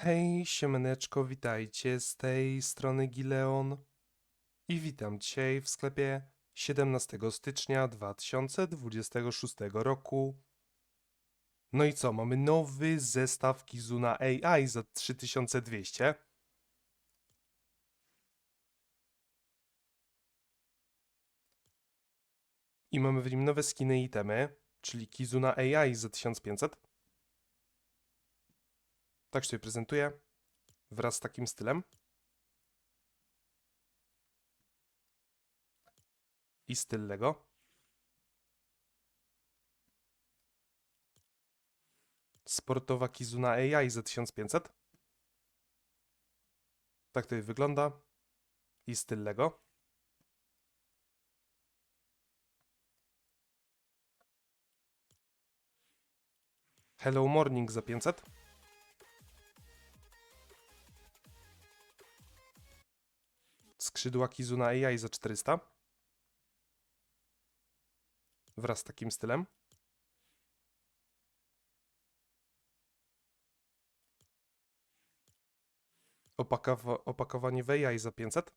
Hej, siemaneczko, witajcie z tej strony Gileon i witam dzisiaj w sklepie 17 stycznia 2026 roku. No i co, mamy nowy zestaw Kizuna AI za 3200. I mamy w nim nowe skiny i itemy, czyli Kizuna AI za 1500. Tak się prezentuje. Wraz z takim stylem. I styl Lego. Sportowa Kizuna AI za 1500. Tak to wygląda. I styl Lego. Hello Morning za 500. skrzydła Kizuna AI za 400. Wraz z takim stylem. Opakowa opakowanie w AI za 500.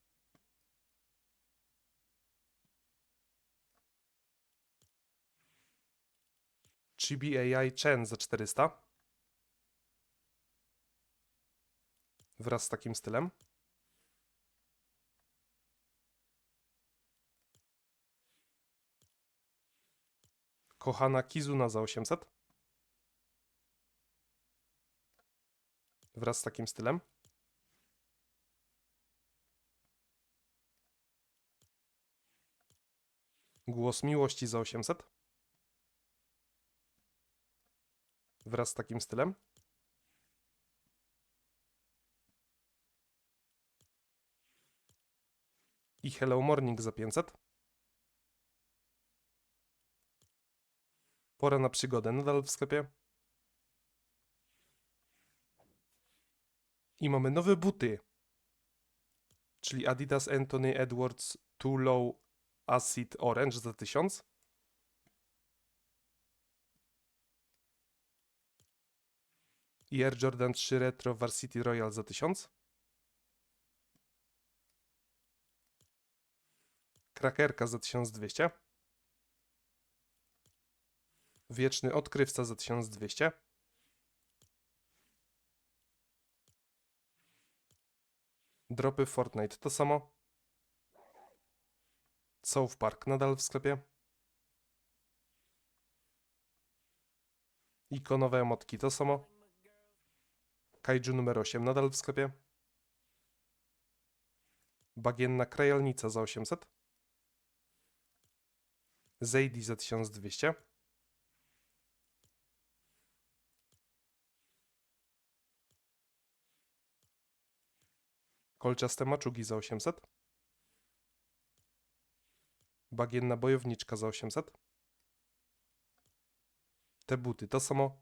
Chibi AI Chen za 400. Wraz z takim stylem. Kochana Kizuna za 800. Wraz z takim stylem. Głos miłości za 800. Wraz z takim stylem. I Hello Morning za 500. Pora na przygodę nadal w sklepie. I mamy nowe buty. Czyli Adidas Anthony Edwards Too Low Acid Orange za 1000. I Air Jordan 3 Retro Varsity Royal za 1000. Krakerka za 1200. Wieczny odkrywca za 1200. Dropy Fortnite to samo. South Park nadal w sklepie. Ikonowe emotki to samo. Kaiju numer 8 nadal w sklepie. Bagienna krajalnica za 800. Zaydi za 1200. Kolczaste maczugi za 800. Bagienna bojowniczka za 800. Te buty to samo.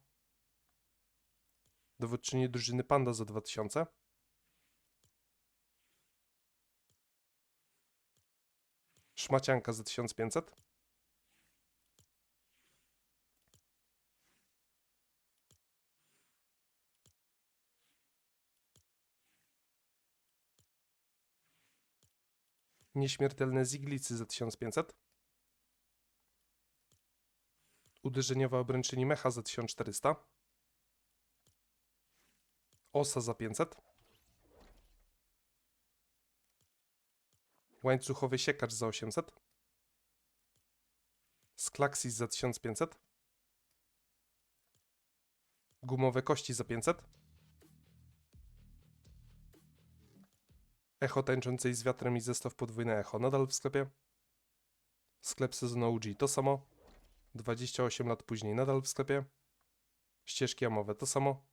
Dowódczyni drużyny Panda za 2000. Szmacianka za 1500. Nieśmiertelne ziglicy za 1500. Uderzeniowa obręczyni mecha za 1400. Osa za 500. Łańcuchowy siekacz za 800. Sklaxis za 1500. Gumowe kości za 500. Echo tańczącej z wiatrem i zestaw podwójne echo nadal w sklepie. Sklep sezonu OG to samo. 28 lat później nadal w sklepie. Ścieżki amowe to samo.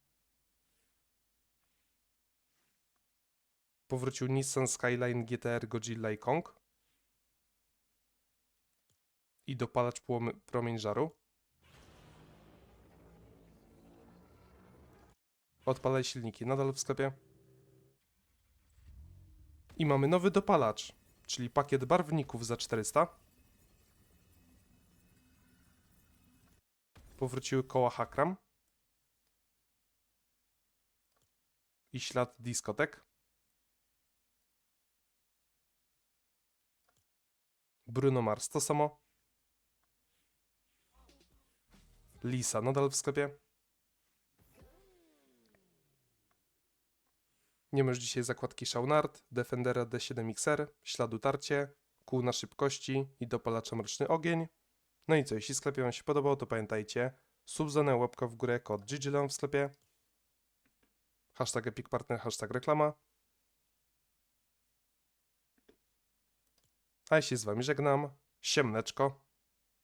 Powrócił Nissan Skyline GTR Godzilla i Kong. I dopalacz promień żaru. Odpalaj silniki nadal w sklepie. I mamy nowy dopalacz, czyli pakiet barwników za 400. Powróciły koła Hakram. i ślad diskotek. Bruno Mars to samo. Lisa nadal w sklepie. Nie masz dzisiaj zakładki Shaunard, Defendera D7XR, śladu tarcie, kół na szybkości i dopalacza mroczny ogień. No i co, jeśli sklepie Wam się podobał, to pamiętajcie, subzona, łapka w górę, kod GGLEON w sklepie, hashtag Epic Partner, hashtag reklama. A się z Wami żegnam, siemneczko.